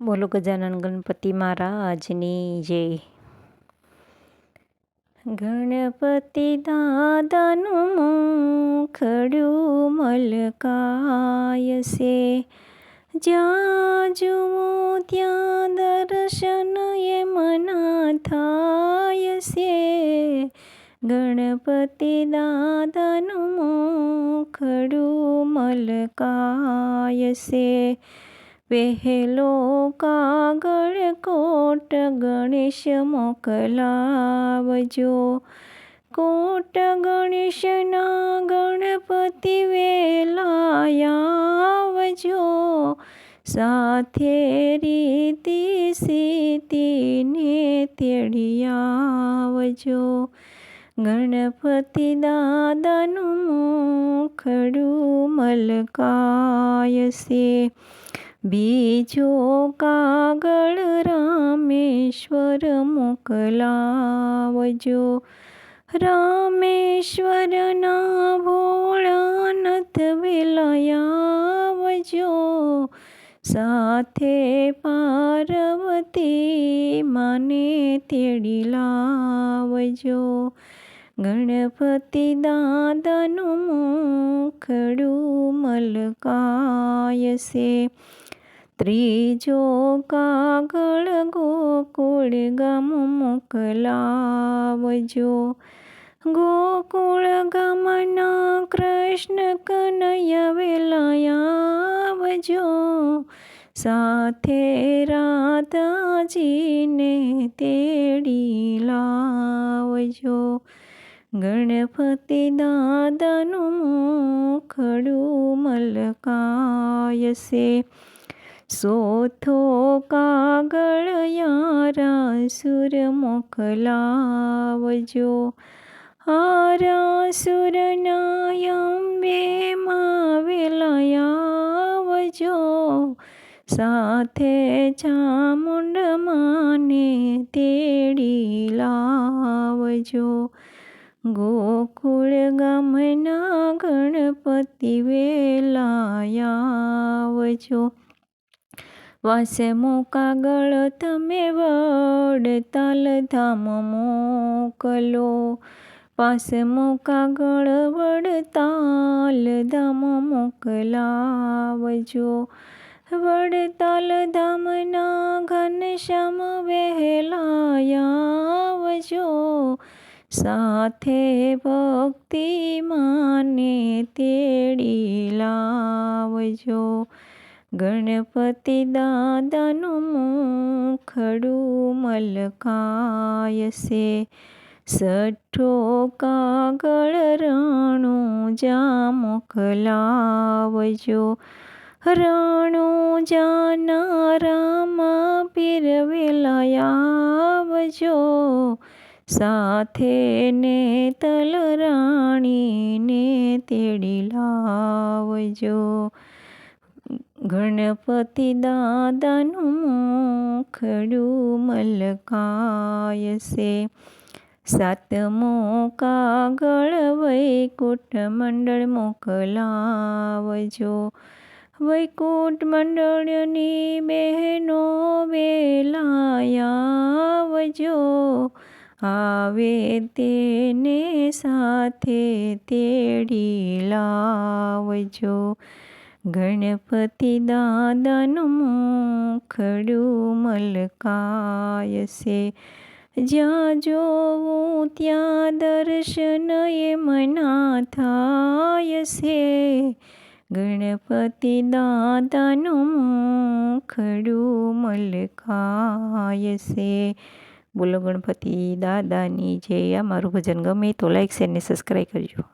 બોલો ગજાનન ગણપતિ મહારાજની જય ગણપતિ દાદાનું મુખડું મલકાય છે. જ્યાં જુઓ ત્યાં દર્શન એ મના થાય છે. ગણપતિ દાદાનું મુખડું મલકાય છે. પહેલો કાગળ કોટ ગણેશ મોકલાવજો. કોટ ગણેશના ગણપતિ વેલાયાવજો. સાથે રીતિ સીતિને તેડી આવજો ગણપતિ દાદાનું મુખડું મલકાય છે. બીજો કાગળ રામેશ્વર મોકલાવજો. રામેશ્વરના ભોળાનથ વિલયાવજો. સાથે પાર્વતી માને તેડી લાવજો. ગણપતિ દાદાનું મુખડું મલકાય ત્રીજો કાગળ ગોકુળ ગામ મોકલાવજો. ગોકુળ ગામના કૃષ્ણ કનૈયા વેલાયાવજો. સાથે રાધાજીને તેડી લાવજો. ગણપતિ દાદાનું મુખડું મલકાય છે સોથો કાગળ યારા સુર મોકલાવજો હારા સુરના અંબે વિલયાવજો. સાથે ચામુંડ માને તેડી લાવજો. ગોકુળ ગામના ગણપતિ વેલાયાવજો. વાસમો કાગળ તમે વડતાલ ધામ મોકલો. પાસે કાગળ વડતાલ ધામ મોકલાવજો. વડતાલ ધામના ઘનશ્યામ વહેલાયાવજો. સાથે ભક્તિ માને તેડી લાવજો. ગણપતિ દાદાનું મુખડું મલકાય છે. સઠ્ઠો કાગળ રણું જા મોકલાવજો રણું જાના રામા પીરવેલાયાવજો સાથે ને તલરાણીને તેડી લાવજો. ગણપતિ દાદાનું મુખડું મલકાય છે સાતમો કાગળ વૈકુંઠ મંડળ મોકલાવજો. વૈકુંઠ મંડળની બહેનો વેલાયાવજો. આવે તેને સાથે તેડી લાવજો. ગણપતિ દાદાનું મુખડું મલકાય છે જ્યાં જોવું ત્યાં દર્શન એ મના થાય છે ગણપતિ દાદાનું મુખડું મલકાય છે બોલો ગણપતિ દાદાની જે અમારું ભજન ગમે તો લાઈક શેર ને સબસ્ક્રાઈબ કરજો.